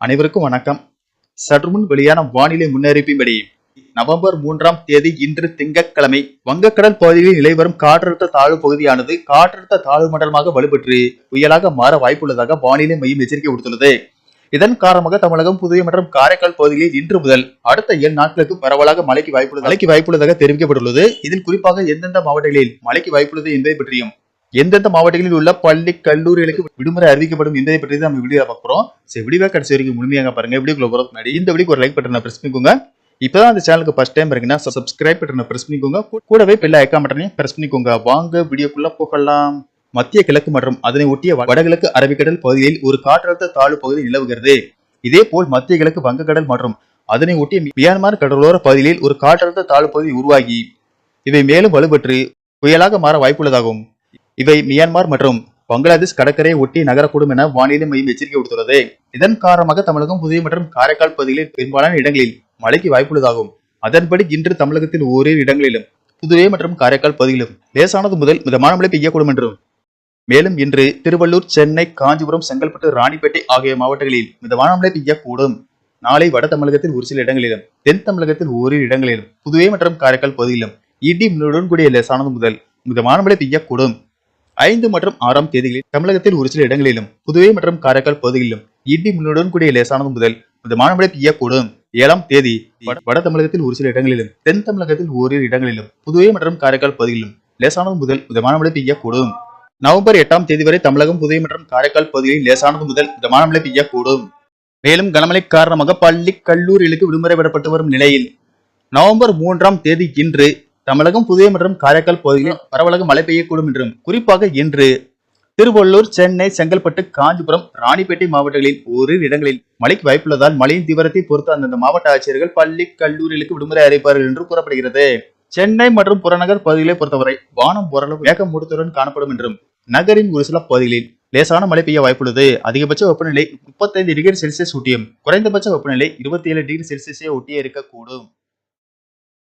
அனைவருக்கும் வணக்கம். சற்றுமுன் வெளியான வானிலை முன்னறிவிப்பின்படி நவம்பர் மூன்றாம் தேதி இன்று திங்கட்கிழமை வங்கக்கடல் பகுதியில் நிலை வரும் காற்றழுத்த தாழ்வு பகுதியானது காற்றழுத்த தாழ்வு மண்டலமாக வலுப்பெற்று புயலாக மாற வாய்ப்புள்ளதாக வானிலை மையம் எச்சரிக்கை விடுத்துள்ளது. இதன் காரணமாக தமிழகம் புதுவை மற்றும் காரைக்கால் பகுதிகளில் இன்று முதல் அடுத்த ஏழு நாட்களுக்கு பரவலாக மழைக்கு வாய்ப்புள்ளது மழைக்கு வாய்ப்புள்ளதாக தெரிவிக்கப்பட்டுள்ளது. இதில் குறிப்பாக எந்தெந்த மாவட்டங்களில் மழைக்கு வாய்ப்புள்ளது என்பதை பற்றியும் எந்தெந்த மாவட்டங்களில் உள்ள பள்ளி கல்லூரிகளுக்கு விடுமுறை அறிவிக்கப்படும் என்பதை பற்றி தான் நம்ம வீடியோ பார்க்குறோம் சரி வீடியோ கடைசி வரைக்கும் முழுமையாக பாருங்க. வீடியோக்குள்ள போகிறதுக்கு முன்னாடி இந்த வீடியோக்கு ஒரு லைக் பட்டனை ப்ரெஸ் பண்ணிக்கோங்க. இப்பதான் அந்த சேனலுக்கு ஃபர்ஸ்ட் டைம் பாருங்கன்னா சப்ஸ்கிரைப் பட்டனை ப்ரெஸ் பண்ணிக்கோங்க. கூடவே பெல்ல ஐக்கா பட்டனையும் ப்ரெஸ் பண்ணிக்கோங்க. வாங்க வீடியோக்குள்ள போகலாம். மத்திய கிழக்கு மற்றும் அதனை ஒட்டிய வடகிழக்கு அரபிக்கடல் பகுதியில் ஒரு காற்றழுத்த தாழ்வு பகுதி நிலவுகிறது. இதே போல் மத்திய கிழக்கு வங்கக்கடல் மற்றும் அதனை ஒட்டிய மியான்மர் கடலோர பகுதியில் ஒரு காற்றழுத்த தாழ்வு பகுதி உருவாகி இவை மேலும் வலுப்பெற்று புயலாக மாற வாய்ப்புள்ளதாகும். இவை மியான்மர் மற்றும் பங்களாதேஷ் கடற்கரையை ஒட்டி நகரக்கூடும் என வானிலை மையம் எச்சரிக்கை விடுத்துள்ளது. இதன் காரணமாக தமிழகம் புதுவை மற்றும் காரைக்கால் பகுதிகளில் பெரும்பாலான இடங்களில் மழைக்கு வாய்ப்புள்ளதாகும் அதன்படி இன்று தமிழகத்தில் ஓரிரு இடங்களிலும் புதுவை மற்றும் காரைக்கால் பகுதியிலும் லேசானது முதல் மிதமான மழை பெய்யக்கூடும் என்றும் மேலும் இன்று திருவள்ளூர் சென்னை காஞ்சிபுரம் செங்கல்பட்டு ராணிப்பேட்டை ஆகிய மாவட்டங்களில் மிதமான மழை பெய்யக்கூடும். நாளை வட தமிழகத்தில் ஒரு சில இடங்களிலும் தென் தமிழகத்தில் ஓரிரு இடங்களிலும் புதுவை மற்றும் காரைக்கால் பகுதியிலும் இடி மின்னலுடன் கூடிய லேசானது முதல் மிதமான மழை பெய்யக்கூடும். ஐந்து மற்றும் ஆறாம் தேதிகளில் தமிழகத்தில் ஒரு சில இடங்களிலும் புதுவை மற்றும் காரைக்கால் பகுதிகளிலும் இடி முன்னுடன் கூடிய லேசானது முதல் மிதமான மழை பெய்யக்கூடும். ஏழாம் தேதி வட- வட தமிழகத்தில் ஒரு சில இடங்களிலும் தென் தமிழகத்தில் ஓரிரு இடங்களிலும் புதுவை மற்றும் காரைக்கால் பகுதிகளிலும் லேசானது முதல் மிதமான மழை பெய்யக்கூடும். நவம்பர் எட்டாம் தேதி வரை தமிழகம் புதுவை மற்றும் காரைக்கால் பகுதிகளில் லேசானது முதல் மிதமான மழை பெய்யக்கூடும். மேலும் கனமழை காரணமாக பள்ளி கல்லூரிகளுக்கு விடுமுறை விடப்பட்டு வரும் நிலையில் நவம்பர் மூன்றாம் தேதி இன்று தமிழகம் புதுவை மற்றும் காரைக்கால் பகுதிகளில் பரவலாக மழை பெய்யக்கூடும் என்றும் குறிப்பாக இன்று திருவள்ளூர் சென்னை செங்கல்பட்டு காஞ்சிபுரம் ராணிப்பேட்டை மாவட்டங்களில் ஓரிரு இடங்களில் மழைக்கு வாய்ப்புள்ளதால் மழையின் தீவிரத்தை பொறுத்து அந்தந்த மாவட்ட ஆட்சியர்கள் பள்ளி கல்லூரிகளுக்கு விடுமுறை அறிவிப்பார்கள் என்று கூறப்படுகிறது. சென்னை மற்றும் புறநகர் பகுதிகளை பொறுத்தவரை வானம் ஓரளவு மேகமூட்டத்துடன் காணப்படும் என்றும் நகரின் ஒரு சில பகுதிகளில் லேசான மழை பெய்ய வாய்ப்புள்ளது. அதிகபட்ச வெப்பநிலை முப்பத்தைந்து டிகிரி செல்சியஸ் ஒட்டியும் குறைந்தபட்ச வெப்பநிலை இருபத்தி ஏழு டிகிரி செல்சியஸை ஒட்டியே இருக்கக்கூடும்.